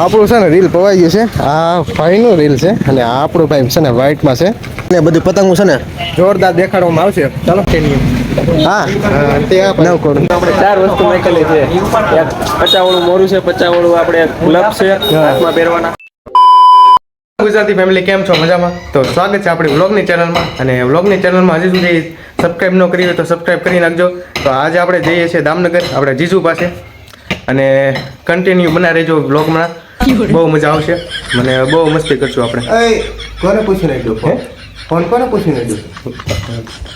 આપણું છે ને રીલ પવાઈ ગયું છે. આ ભાઈનું રીલ છે અને આ આપણું ભાઈ છે ને વ્હાઈટમાં છે. ને બધી પતંગો છે ને જોરદાર દેખાડવામાં આવશે. ચાલો. હા. તે નવ કરોડ. આપણે ચાર વસ્તુ નાખેલી છે. એક પચાવાળું મોરું છે પચાવાળું આપણે ગ્લબ છે. હાથમાં પહેરવાના. ગુજરાતી ફેમિલી કેમ છો? મજામાં? તો સ્વાગત છે આપણી વ્લોગની ચેનલમાં. અને વ્લોગની ચેનલમાં હજી સુધી સબસ્ક્રાઈબ ન કરી હોય તો સબસ્ક્રાઈબ કરી નાખજો. તો આજે આપણે જઈએ છીએ દામનગર આપણે જીજુ પાસે. અને કન્ટિન્યુ બના રહેજો વ્લોગમાં. બહુ મજા આવશે. મને બહુ મસ્તી કરશું આપણે. કોને પૂછી નાખ્યો? ફોન ફોન કોને પૂછી નાખ્યો?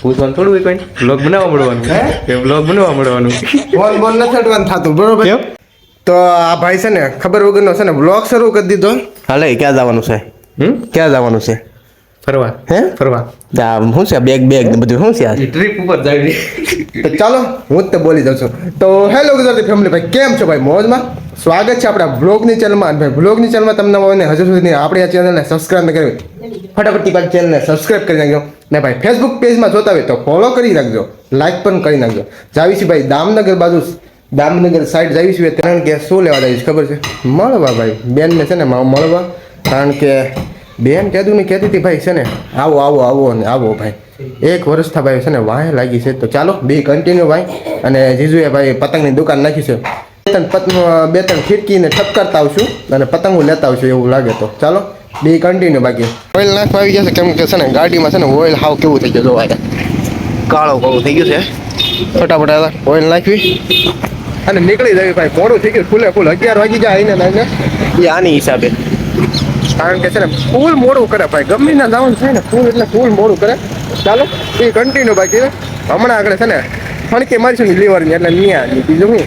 પૂછવાનું થોડું કોઈ. વ્લોગ બનાવવા મળવાનું. એ વ્લોગ બનાવવા મળવાનું. ફોન બોલ નથી અડવાનું થતું બરોબર? તો આ ભાઈ છે ને ખબર વગરનો છે ને વ્લોગ શરૂ કરી દીધો. હાલે ક્યાં જવાનું છે? હમ? ક્યાં જવાનું છે? ફરવા. હે? ફરવા. શું છે બેગ બેગ ને બધું શું છે આ? ટ્રીપ ઉપર જાય તો ચાલો હું જ બોલી દઉં છું. તો હેલો ગુજરાતી ફેમિલી ભાઈ કેમ છો ભાઈ? મોજમાં? સ્વાગત છે આપણા બ્લોગની ચેનલમાં ભાઈ બ્લોગની ચેનલમાં તમને મને હજુ સુધી આપણી આ ચેનલને સબસ્ક્રાઈબ ન કરી ફટાફટ પાછી ચેનલને સબસ્ક્રાઈબ કરી નાખજો. ને ભાઈ ફેસબુક પેજમાં જોતા હોય તો ફોલો કરી નાખજો. લાઈક પણ કરી નાખજો. જાવી છે ભાઈ દામનગર બાજુ દામનગર સાઈડ જાવી છીએ કારણ કે શું લેવા જઈશ ખબર છે? મળવા ભાઈ બેનને છે ને મ- મળવા. કારણ કે બેન કહેતું ને કહેતી હતી ભાઈ છે ને? આવો આવો આવો ને આવો ભાઈ. એક વર્ષથી ભાઈ છે ને વાહે લાગી છે. તો ચાલો બે કન્ટિન્યુ ભાઈ. અને જીજુએ ભાઈ પતંગની દુકાન નાખી છે. બે ત્રણ પતંગ બે ત્રણ ખીડકીને ઠપકારતા આવશું અને પતંગો લેતા આવશું એવું લાગે તો. ચાલો બે કન્ટિન્યુ બાકી. ઓઇલ નાખવા આવી જશે કેમ કે છે ને ગાડીમાં છે ને ઓઇલ હાવ કેવું થઈ ગયું જોવા. કાળો કાળો થઈ ગયું છે. ફટાફટ ઓઇલ નાખવી. અને નીકળી જવી ભાઈ. મોડું થઈ ગયું. ફૂલે ફૂલ. અગિયાર વાગી જાય આઈને લાઈને એ આની હિસાબે. કારણ કે છે ને ફૂલ મોડું કરે ભાઈ. ગમે ના જવાનું થાય ને ફૂલ એટલે ફૂલ મોડું કરે. ચાલો એ કન્ટિન્યુ બાકી છે. હમણાં આગળ છે ને ફણકી મારીશું ને લીવરની એટલે ન્યા બીજું હું.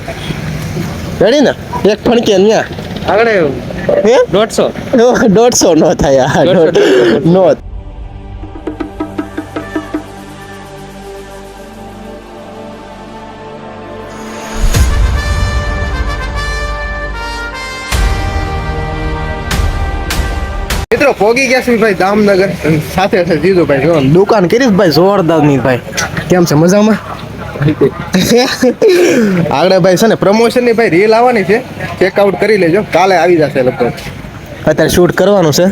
રેડી ને? એક ફણકી ન્યા. આગળ હે? દોઢસો. દોઢસો નો થાય નો મિત્રો પોગી ગયા છે ભાઈ દામનગર. સાથે સાથે જીજુ ભાઈ જો. દુકાન કરીશ ભાઈ જોરદારની ભાઈ. કેમ છે મજામાં? આગળ ભાઈ છે ને પ્રમોશનની ભાઈ રીલ આવવાની છે. ચેકઆઉટ કરી લેજો. કાલે આવી જશે લગભગ. અત્યારે શૂટ કરવાનું છે.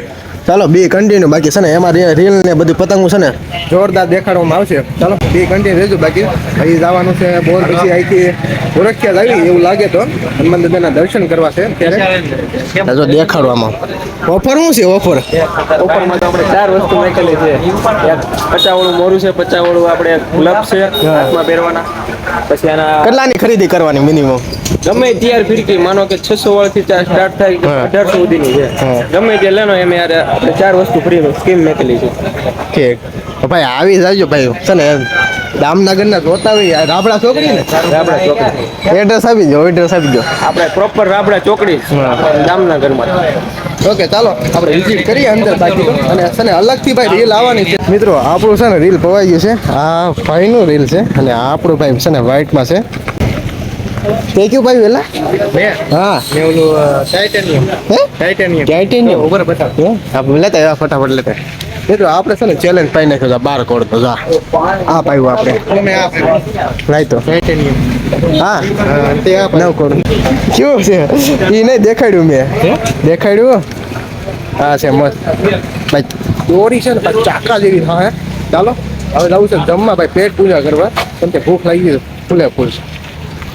ચાલો બે કન્ટિન્યુ બાકી છે ને એમાં રીલ ને બધું પતંગો છે ને જોરદાર દેખાડવામાં આવશે. ચાલો બે કન્ટિન્યુ રહેજો બાકી. અહીં જવાનું છે બોર પછી અહીંથી જ આવી એવું લાગે તો. હનુમાન દાદાના દર્શન કરવા છે ત્યારે જો દેખાડવામાં. ઓફર શું છે ઓફર? ઓફરમાં તો આપણે ચાર વસ્તુ નાખેલી છે. પચાવડું મોરું છે પચાવડું આપણે ગુલાબ છે હાથમાં પહેરવાના. પછી આના કેટલાની ખરીદી કરવાની મિનિમમ ગમે ત્યાર ફિરકી માનો કે છસો વાળથી સ્ટાર્ટ થાય કે અઢારસો સુધીની છે. ગમે તે લેનો એમ યાર આપણે ચાર વસ્તુ ફ્રી સ્કીમ મેકેલી છે. ઠીક. ભાઈ આવી જાજો ભાઈ. છે ને દામનગરના જોતા હોય રાબડા ચોકડી ને? રાબડા ચોકડી. એડ્રેસ આપી દો એડ્રેસ આપી દો. આપણે પ્રોપર રાબડા ચોકડી જામનગરમાં ઓકે ચાલો. આપણે વિઝિટ કરીએ અંદર બાકી અને છે ને અલગથી ભાઈ રીલ આવવાની છે. મિત્રો આપણું છે ને રીલ પવાઈ ગયું છે. આ ભાઈનું રીલ છે. અને આપણું ભાઈ છે ને વ્હાઇટમાં છે. તે કયું ભાઈ વેલા. હા. ને ઓલું ટાઇટેનિયમ હે? ટાઇટેનિયમ ટાઇટેનિયમ ઉપર બતાવ. આપણે લેતા આવ્યા ફટાફટ લેતા મિત્રો આપણે છે ને ચેલેન્જ પાઈ નાખ્યો છે બાર કોડ તો જા. આ પાયું આપણે. લાઈ તો. ટાઇટેનિયમ હા. તે નવ કોડ. કેવું છે? એ નહીં દેખાડ્યું મેં. દેખાડ્યું હા? છે મસ્ત. ભાઈ દોરી છે ને ભાઈ ચાકા જેવી. હા ચાલો. હવે જવું છે જમવા ભાઈ પેટ પૂજા કરવા. કેમ કે ભૂખ લાગી છે ફૂલે ફૂલ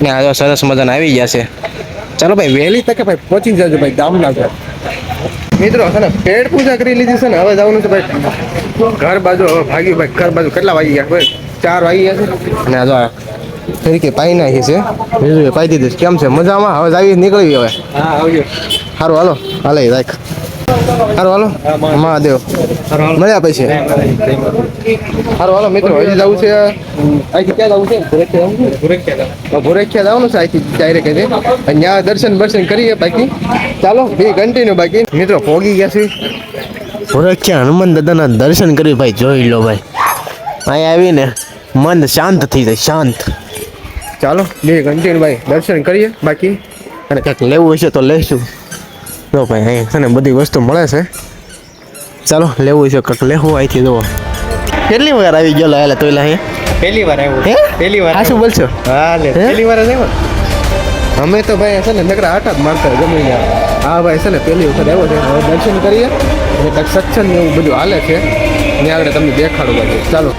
ને આ સરસ મજાના આવી ગયા છે. ચાલો ભાઈ વહેલી તકે ભાઈ પહોંચી જજો ભાઈ ગામના ઘર. મિત્રો છે ને પેડ પૂજા કરી લીધી છે ને હવે જવાનું છે ભાઈ ઘર બાજુ હવે ભાગી ભાઈ ઘર બાજુ કેટલા વાગી ગયા? ભાઈ ચાર વાગી ગયા છે? અને આ જો તરીકે પાઈ નાખી છે. બીજું પાઈ દીધું કેમ છે? મજામાં? હવે જાવી નીકળી હવે. હા આવજો. સારું હાલો. હાલે રાખ. સારું હાલો. મહાદેવ. મળ્યા પછી. હારો હાલો મિત્રો હજી જવું છે. અહીંથી ક્યાં જવું છે? ભુરેખિયા જવાનું? છે અહીંથી ડાયરેક્ટ અહીંથી ત્યાં દર્શન બર્શન કરીએ બાકી. ચાલો બે કન્ટિન્યુ બાકી. મિત્રો પોગી ગયા છે. ભોરેખિયા હનુમાન દાદાના દર્શન કરી ભાઈ જોઈ લો ભાઈ. અહીંયા આવીને મન શાંત થઈ જાય શાંત. ચાલો બે કન્ટિન્યુ ભાઈ દર્શન કરીએ બાકી. અને કંઈક લેવું હશે તો લઈશું જો ભાઈ અહીંયા છે ને બધી વસ્તુ મળે છે. ચાલો લેવું છે કંઈક. લેવું અહીંથી જુઓ. કેટલી વાર આવી ગયો એટલે તો અહીંયા? પહેલી વાર આવ્યો. હે? પહેલી વાર શું બોલશો? હા લે. પહેલી વાર જ આવ્યો. અમે તો ભાઈ છે ને નકરા આટા જ મારતા જમીને. હા ભાઈ છે ને પહેલી વખત આવ્યો છે. હવે દર્શન કરીએ. અને કંઈક સત્સંગ એવું બધું હાલે છે. ત્યાં આગળ તમને દેખાડું બધું ચાલો.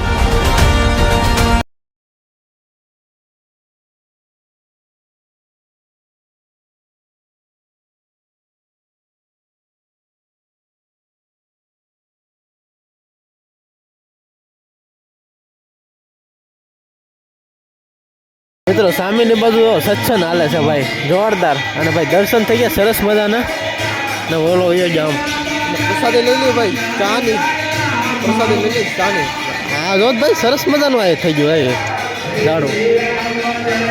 મિત્રો સામેની બાજુ સત્સંગ હાલે છે ભાઈ. જોરદાર. અને ભાઈ દર્શન થઈ ગયા સરસ મજાના. ને ઓલો એ જ આમ. પ્રસાદે લઈ લઈએ ભાઈ ચાની. પ્રસાદી લઈ લઈએ ચાની. હા જો ભાઈ સરસ મજાનું આ થઈ ગયું ભાઈ જાડું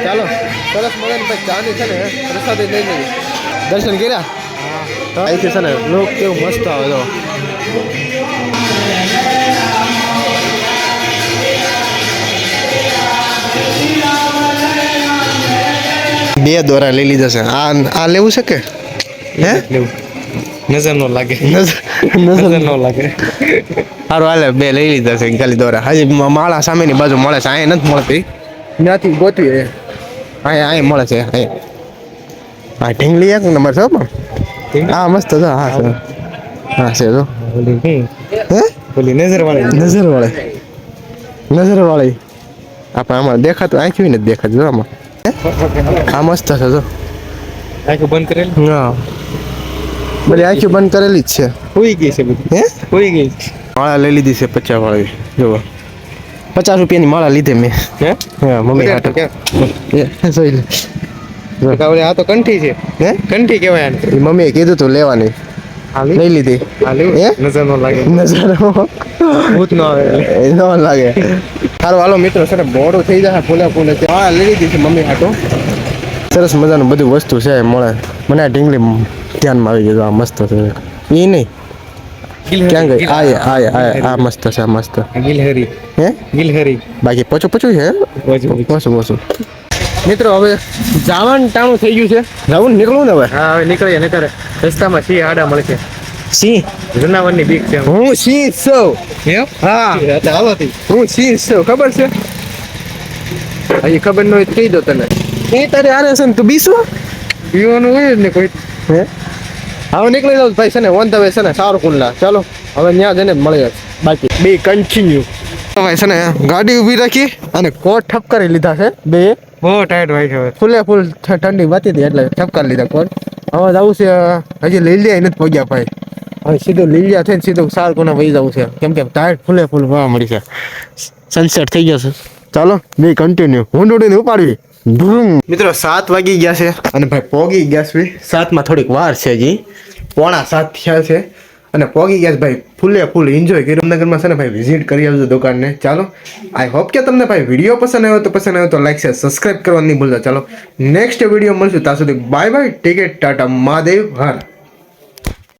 ચાલો. સરસ મજાની ભાઈ ચાની છે ને પ્રસાદી લઈ લઈએ દર્શન કર્યા? અહીંથી છે ને લોક કેવું મસ્ત આવે જો બે દોરા લઈ લીધા છે. આ આ લેવું છે કે? હે? નજર નો લાગે. નજર નજર નો લાગે. સારું હાલે બે લઈ લીધા છે ખાલી દોરા. હજી માળા સામેની બાજુ મળે છે અહીંયા નથી મળતી. ત્યાંથી ગોતવી અહીંયા અહીંયા મળે છે અહીંયા હા ઢીંગલી એક નંબર છે પણ. હા મસ્ત છે હા સર હા છે જો. હે? બોલી નજર વાળી નજર વાળી નજર વાળી આપણે આમાં દેખાતું આંખી નથી દેખાતું આમાં? આ મસ્ત છે જો. આખું બંધ કરેલું? હા. બધી આખી બંધ કરેલી જ છે. હોઈ ગઈ છે બધી? હે? હોઈ ગઈ માળા લઈ લીધી છે પચાસ વાળી જુઓ પચાસ રૂપિયાની માળા લીધી મેં. હે? હા મમ્મી હાટો. જોઈ લે. આ તો કંઠી છે. હે? કંઠી કહેવાય મમ્મીએ કીધું તું લેવાની. લઈ લીધી. નજર નો લાગે. નજર ભૂત નો આવે ન લાગે. સારું હાલો મિત્રો ને મોડું થઈ જાય ફૂલે ફૂલે. હા લઈ લીધી છે મમ્મી હાટો. સરસ મજાનું બધું વસ્તુ છે મળે. મને આ ઢીંગલી ધ્યાનમાં આવી ગયું આ મસ્ત છે. એ નહીં. ક્યાં ગઈ? આ આ મસ્ત છે આ મસ્ત. ગિલહરી હે? ગિલહરી બાકી પચું પચું છે. ઓછું ઓછું મિત્રો હવે જાવાનું ટાણું થઈ ગયું છે. જવું નીકળવું ને હવે? હા હવે નીકળીએ નીકળે રસ્તામાં સિંહ આડા મળશે. સિંહ? જનાવરની બીક છે હું સિંહ છું. એમ? હા. હાલો હું સિંહ છું ખબર છે? હજી ખબર ન હોય કહી દો તને. એ તારે આરે છે ને તું બીસો? પીવાનું હોય ને કોઈ. હે? હવે નીકળી જાવ ભાઈ છે ને ઓન ધ વે છે ને સારું કુંડલા ચાલો હવે ત્યાં જઈને મળીએ બાકી બે કન્ટિન્યુ ભાઈ છે ને ગાડી ઊભી રાખી અને કોટ ઠપકારી લીધા છે બે. બહુ ટાઈટ હોય છે ફૂલે ફૂલ ઠંડી વાતી હતી એટલે ઠપકારી લીધા કોણ. હવે જવું છે હજી લીલિયા નથી પગ્યા ભાઈ. હવે સીધું લીલિયા થઈને સીધું સાર કોને વહી જવું છે. કેમ કે ટાયર ફૂલે ફૂલ વાવા મળી છે. સનસેટ થઈ ગયો છે. ચાલો બે કન્ટિન્યુ હું ઉડીને ઉપાડવી. મિત્રો સાત વાગી ગયા છે. અને ભાઈ પોગી ગયા છે. સાતમાં થોડીક વાર છે હજી. પોણા સાત થયા છે. અને પોગી ગયા ભાઈ, ફૂલે ફૂલ એન્જોય કર્યું. જામનગરમાં છે ને ભાઈ વિઝિટ કરી આવજો દુકાનને. ચાલો આઈ હોપ કે તમને ભાઈ વીડિયો પસંદ આવ્યો તો પસંદ આવ્યો તો લાઈક છે સબસ્ક્રાઈબ કરવાની ભૂલતા. ચાલો નેક્સ્ટ વીડિયો મળશું. ત્યાં સુધી બાય બાય ટિકિટ ટાટા મહાદેવ હર